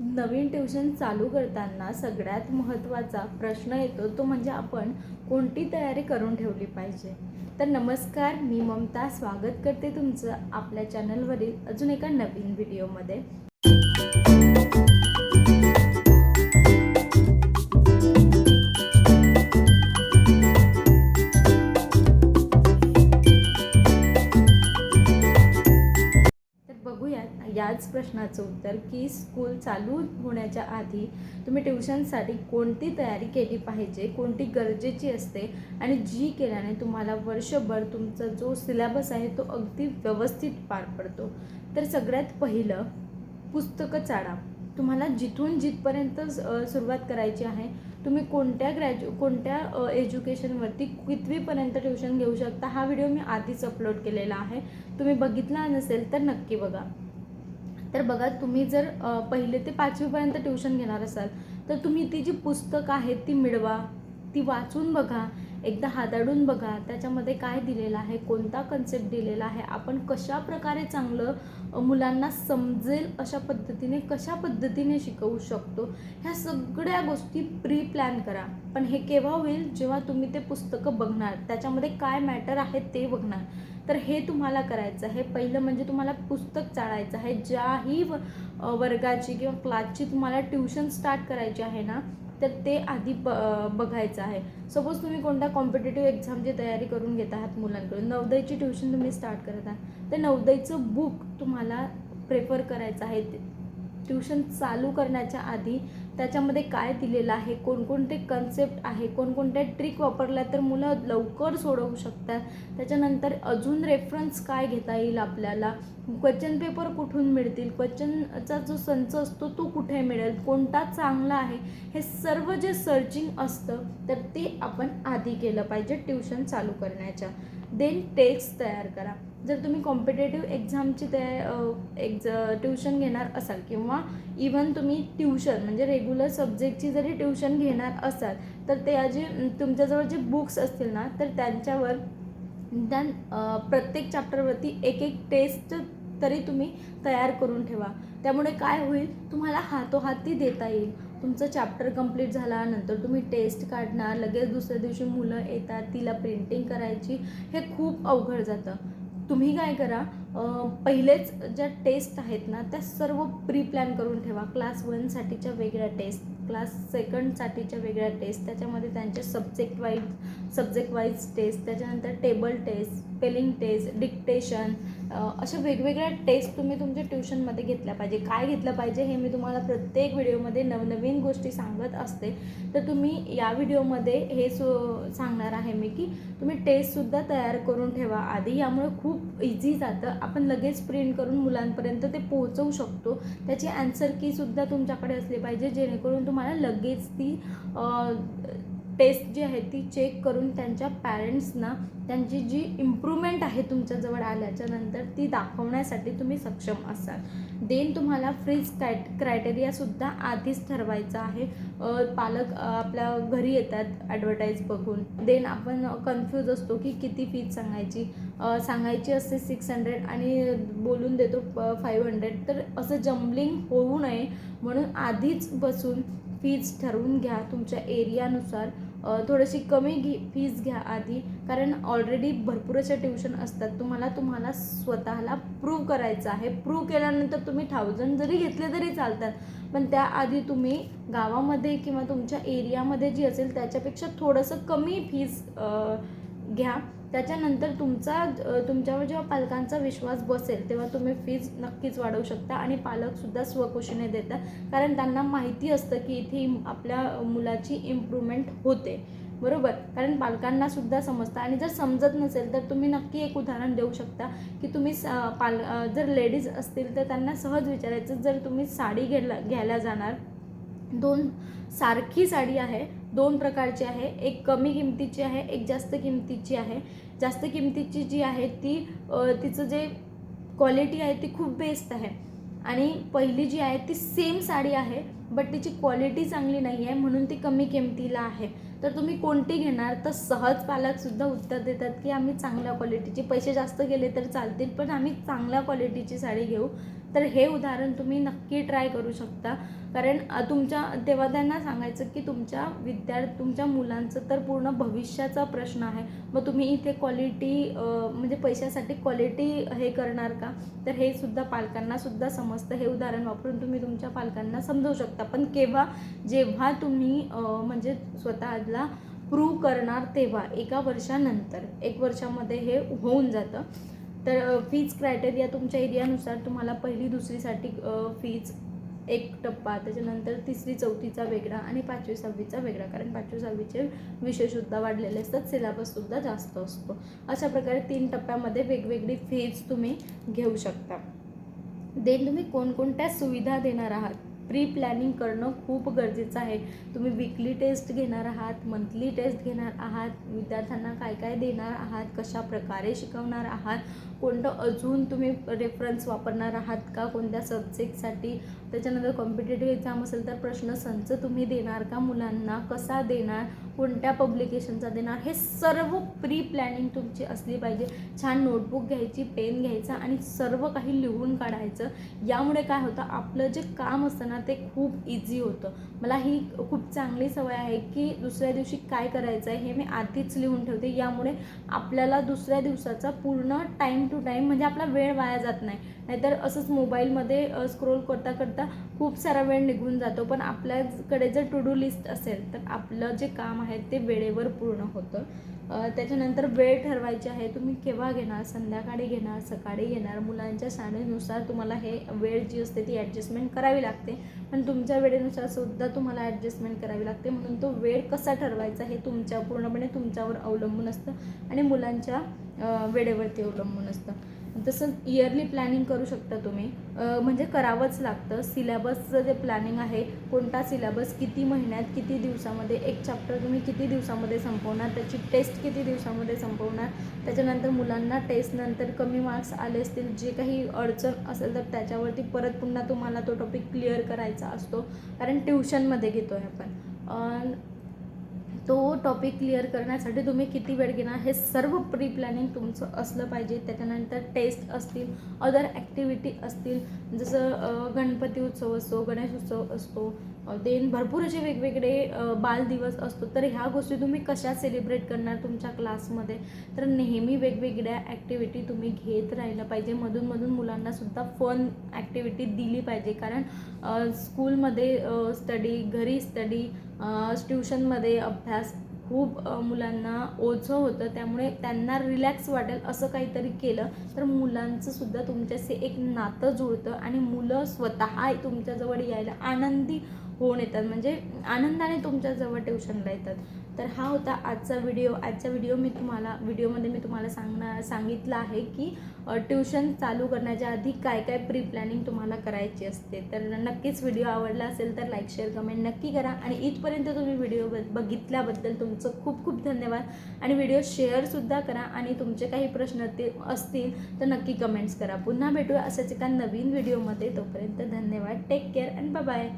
नवीन tuition चालू करताना सगळ्यात महत्त्वाचा प्रश्न येतो तो म्हणजे आपण कोणती तयारी करून ठेवली पाहिजे? तर नमस्कार मी ममता. स्वागत करते तुमचं आपल्या चॅनलवरील अजून एका नवीन व्हिडिओमध्ये प्रश्नाचं उत्तर की स्कूल चालू होण्याच्या आधी तुम्ही ट्युशनसाठी कोणती तयारी केली पाहिजे कोणती गरजेची असते आणि जी केल्याने तुम्हाला वर्षभर तुमचा जो सिलेबस आहे तो अगदी व्यवस्थित पार पडतो. तर सगळ्यात पहिलं पुस्तकं चाडा तुम्हाला जिथून जिथपर्यंत सुरुवात करायची आहे तुम्ही कोणत्या ग्रॅज्यु कोणत्या एज्युकेशनवरती कितवीपर्यंत ट्युशन घेऊ शकता हा व्हिडिओ मी आधीच अपलोड केलेला आहे. तुम्ही बघितला नसेल तर नक्की बघा. तर बघा तुम्ही जर पहिले ते पाचवीपर्यंत ट्युशन घेणार असाल तर तुम्ही ती जी पुस्तकं आहेत ती मिळवा ती वाचून बघा. एकदा हाताळून बघा त्याच्यामध्ये काय दिलेलं आहे कोणता कन्सेप्ट दिलेला आहे आपण कशा प्रकारे चांगलं मुलांना समजेल अशा पद्धतीने कशा पद्धतीने शिकवू शकतो ह्या सगळ्या गोष्टी प्री प्लॅन करा. पण हे केव्हा होईल? जेव्हा तुम्ही ते पुस्तकं बघणार त्याच्यामध्ये काय मॅटर आहे ते बघणार. तर हे तुम्हाला करायचं आहे. पहिलं म्हणजे तुम्हाला पुस्तक चाळायचं आहे. ज्याही व- वर्गाची किंवा क्लासची तुम्हाला ट्युशन स्टार्ट करायची आहे ना तर ते आधी ब बघायचं आहे. सपोज तुम्ही कोणत्या कॉम्पिटेटिव्ह एक्झामची तयारी करून घेत आहात मुलांकडून. नवदयची ट्युशन तुम्ही स्टार्ट करत आहात. तर नवदयचं बुक तुम्हाला प्रेफर करायचं आहे. ट्युशन चालू करण्याच्या आधी त्याच्यामध्ये काय दिलेलं आहे कोणकोणते कन्सेप्ट आहे कोणकोणत्या ट्रिक वापरल्या तर मुलं लवकर सोडवू शकतात? त्याच्यानंतर अजून रेफरन्स काय घेता येईल आपल्याला? क्वेश्चन पेपर कुठून मिळतील? क्वेश्चनचा जो संच असतो तो कुठे मिळेल? कोणता चांगला आहे? हे सर्व जे सर्चिंग असतं तर ते आपण आधी केलं पाहिजे ट्युशन चालू करण्याच्या. देन टेक्स्ट तयार करा. जर तुम्ही कॉम्पिटेटिव्ह एक्झामची तया एक्झ ट्युशन घेणार असाल किंवा इवन तुम्ही ट्युशन म्हणजे रेग्युलर सब्जेक्टची जरी ट्युशन घेणार असाल तर ते जे तुमच्याजवळ जे बुक्स असतील ना तर त्यांच्यावर देन प्रत्येक चॅप्टरवरती एक एक टेस्ट तरी तुम्ही तयार करून ठेवा. त्यामुळे काय होईल? तुम्हाला हातोहाती देता येईल. तुमचं चॅप्टर कंप्लीट झाल्यानंतर तुम्ही टेस्ट काढणार लगेच दुसऱ्या दिवशी मुलं येतात तिला प्रिंटिंग करायची हे खूप अवघड जातं. तुम्ही काय करा पहिलेच ज्या टेस्ट आहेत ना त्या सर्व प्री प्लॅन करून ठेवा. क्लास वनसाठीच्या वेगळ्या टेस्ट क्लास सेकंडसाठीच्या वेगळ्या टेस्ट त्याच्यामध्ये त्यांचे subject wise subject wise test त्याच्यानंतर table test spelling test dictation अशा वेगवेगळ्या टेस्ट तुम्ही तुमच्या ट्युशनमध्ये घेतल्या पाहिजे. काय घेतलं पाहिजे हे मी तुम्हाला प्रत्येक व्हिडिओमध्ये नवनवीन गोष्टी सांगत असते. तर तुम्ही या व्हिडिओमध्ये हे सो सांगणार आहे मी की तुम्ही टेस्टसुद्धा तयार करून ठेवा. आधी यामुळे खूप इझी जातं. आपण लगेच प्रिंट करून मुलांपर्यंत ते पोहोचवू शकतो. त्याची ॲन्सर कीसुद्धा तुमच्याकडे असली पाहिजे जेणेकरून तुम्हाला लगेच ती टेस्ट जी आहे ती चेक करून त्यांच्या पॅरेंट्सना त्यांची जी इम्प्रूव्हमेंट आहे तुमच्याजवळ आल्याच्यानंतर ती दाखवण्यासाठी तुम्ही सक्षम असाल. देन तुम्हाला फ्रीज क्राय क्रायटेरियासुद्धा आधीच ठरवायचा आहे. पालक आपल्या घरी येतात ॲडव्हर्टाईज बघून. देन आपण कन्फ्यूज असतो की किती फीज सांगायची. सांगायची असते सिक्स हंड्रेड आणि बोलून देतो फाईव्ह हंड्रेड तर असं जम्बलिंग होऊ नये. म्हणून आधीच बसून फीज ठरवून घ्या तुमच्या एरियानुसार थोडीशी कमी घे फीज घ्या आधी. कारण ऑलरेडी भरपूर अशा ट्युशन असतात. तुम्हाला तुम्हाला स्वतःला प्रूव्ह करायचं आहे. प्रूव्ह केल्यानंतर तुम्ही थाउजंड जरी घेतले तरी चालतात. पण त्याआधी तुम्ही गावामध्ये किंवा तुमच्या एरियामध्ये जी असेल त्याच्यापेक्षा थोडंसं कमी फीज घ्या. त्याच्यानंतर तुमचा तुमच्यावर जेव्हा पालकांचा विश्वास बसेल तेव्हा तुम्ही फीज नक्कीच वाढवू शकता आणि पालकसुद्धा स्वखुशीने देतात. कारण त्यांना माहिती असतं की इथे इम- आपल्या मुलाची इम्प्रूव्हमेंट होते. बरोबर? कारण पालकांना सुद्धा समजतं. आणि जर समजत नसेल तर तुम्ही नक्की एक उदाहरण देऊ शकता की तुम्ही स- पाल जर लेडीज असतील तर त्यांना सहज विचारायचं जर तुम्ही साडी घ्यायला घ्यायला जाणार दोन सारखी साडी आहे दोन प्रकारची आहे. एक कमी किमतीची आहे एक जास्त किमतीची आहे. जास्त किमतीची जी आहे ती तिचं जे क्वालिटी आहे ती खूप बेस्ट आहे. आणि पहिली जी आहे ती सेम साडी आहे बट तिची क्वालिटी चांगली नाही आहे म्हणून ती कमी किमतीला आहे. तर तुम्ही कोणती घेणार? तर सहज पालकसुद्धा उत्तर देतात की आम्ही चांगल्या क्वालिटीची पैसे जास्त गेले तर चालतील पण आम्ही चांगल्या क्वालिटीची साडी घेऊ. तर हे उदाहरण तुम्ही नक्की ट्राय करू शकता. कारण तुमच्या तेव्हा त्यांना सांगायचं की तुमच्या विद्यार्थी तुमच्या मुलांचं तर पूर्ण भविष्याचा प्रश्न आहे. मग तुम्ही इथे क्वालिटी म्हणजे पैशासाठी क्वालिटी हे करणार का? तर हे सुद्धा पालकांना सुद्धा समजतं. हे उदाहरण वापरून तुम्ही तुमच्या पालकांना समजवू शकता. पण केव्हा जेव्हा तुम्ही म्हणजे स्वतःला प्रूव्ह करणार तेव्हा एका वर्षानंतर एक वर्षामध्ये हे होऊन जातं. तर फीज क्रायटेरिया तुमच्या एरियानुसार तुम्हाला पहिली दुसरीसाठी फीज एक टप्पा त्याच्यानंतर तिसरी चौथीचा वेगळा आणि पाचवी सहावीचा वेगळा. कारण पाचवी सहावीचे विषयसुद्धा वाढलेले असतात सिलेबससुद्धा जास्त असतो. अशा प्रकारे तीन टप्प्यामध्ये वेगवेगळी फीज तुम्ही घेऊ शकता. देन तुम्ही कोणकोणत्या सुविधा देणार आहात? प्री प्लॅनिंग करणं खूप गरजेचं आहे. तुम्ही विकली टेस्ट घेणार आहात मंथली टेस्ट घेणार आहात विद्यार्थ्यांना काय काय देणार आहात कशा प्रकारे शिकवणार आहात कोणतं अजून तुम्ही रेफरन्स वापरणार आहात का? कोणत्या सब्जेक्टसाठी त्याच्यानंतर कॉम्पिटेटिव्ह एक्झाम असेल तर प्रश्नसंच तुम्ही देणार का मुलांना? कसा देणार? कोणत्या पब्लिकेशनचा देणार? हे सर्व प्री प्लॅनिंग तुमची असली पाहिजे. छान नोटबुक घ्यायची पेन घ्यायचा आणि सर्व काही लिहून काढायचं. यामुळे काय होतं? आपलं जे काम असतं ना ते खूप इझी होतं. मला ही खूप चांगली सवय आहे की दुसऱ्या दिवशी काय करायचं आहे हे मी आधीच लिहून ठेवते. यामुळे आपल्याला दुसऱ्या दिवसाचा पूर्ण टाईम टू टाईम म्हणजे आपला वेळ वाया जात नाही. नाहीतर असंच मोबाईलमध्ये स्क्रोल करता करता खूप सारा वेळ निघून जातो. पण आपल्याकडे जर टू डू लिस्ट असेल तर आपलं जे काम आहे ते वेळेवर पूर्ण होतं. त्याच्यानंतर वेळ ठरवायची आहे तुम्ही केव्हा घेणार? संध्याकाळी घेणार सकाळी घेणार? मुलांच्या शाळेनुसार तुम्हाला हे वेळ जी असते ती ॲडजस्टमेंट करावी लागते. पण तुमच्या वेळेनुसार सुद्धा तुम्हाला ॲडजस्टमेंट करावी लागते. म्हणून तो वेळ कसा ठरवायचा हे तुमच्या पूर्णपणे तुमच्यावर अवलंबून असतं. आणि मुलांच्या वेळेवरती अवलंबून असतं. तसं इयरली प्लॅनिंग करू शकता तुम्ही. म्हणजे करावंच लागतं. सिलेबसचं जे प्लॅनिंग आहे कोणता सिलेबस किती महिन्यात किती दिवसामध्ये एक चॅप्टर तुम्ही किती दिवसामध्ये संपवणार त्याची टेस्ट किती दिवसामध्ये संपवणार त्याच्यानंतर मुलांना टेस्टनंतर कमी मार्क्स आले असतील जे काही अडचण असेल तर त्याच्यावरती परत पुन्हा तुम्हाला तो टॉपिक क्लिअर करायचा असतो. कारण ट्युशनमध्ये घेतो आहे आपण. तो टॉपिक क्लिअर करण्यासाठी तुम्ही किती वेळ घेणार? हे सर्व प्री प्लॅनिंग तुमचं असलं पाहिजे. त्याच्यानंतर टेस्ट असतील अदर ॲक्टिव्हिटी असतील. जसं गणपती उत्सव असतो गणेश उत्सव असतो देन भरपूर असे वेगवेगळे बाल बालदिवस असतो. तर ह्या गोष्टी तुम्ही कशा सेलिब्रेट करणार तुमच्या क्लासमध्ये तर नेहमी वेगवेगळ्या ॲक्टिव्हिटी तुम्ही घेत राहिलं पाहिजे. मधूनमधून मुलांनासुद्धा फन ॲक्टिव्हिटी दिली पाहिजे. कारण स्कूलमध्ये स्टडी घरी स्टडी ट्युशनमध्ये अभ्यास खूप मुलांना ओझं होतं. त्यामुळे त्यांना रिलॅक्स वाटेल असं काहीतरी केलं तर मुलांचंसुद्धा तुमच्याशी एक नातं जुळतं आणि मुलं स्वतः तुमच्याजवळ यायला आनंदी होऊन येतात? म्हणजे आनंदाने तुमच्याजवळ ट्युशनला येतात. तर हा होता आजचा व्हिडिओ. आजचा व्हिडिओ मी तुम्हाला व्हिडिओमध्ये मी तुम्हाला सांगणार सांगितलं आहे की ट्युशन चालू करण्याच्या आधी काय काय प्री प्लॅनिंग तुम्हाला करायची असते. तर नक्कीच व्हिडिओ आवडला असेल तर लाईक शेअर कमेंट नक्की करा. आणि इथपर्यंत तुम्ही व्हिडिओ बघितल्याबद्दल तुमचं खूप खूप धन्यवाद. आणि व्हिडिओ शेअरसुद्धा करा. आणि तुमचे काही प्रश्न ते असतील तर नक्की कमेंट्स करा. पुन्हा भेटूया अशाच एका नवीन व्हिडिओमध्ये. तोपर्यंत धन्यवाद. Take care and bye.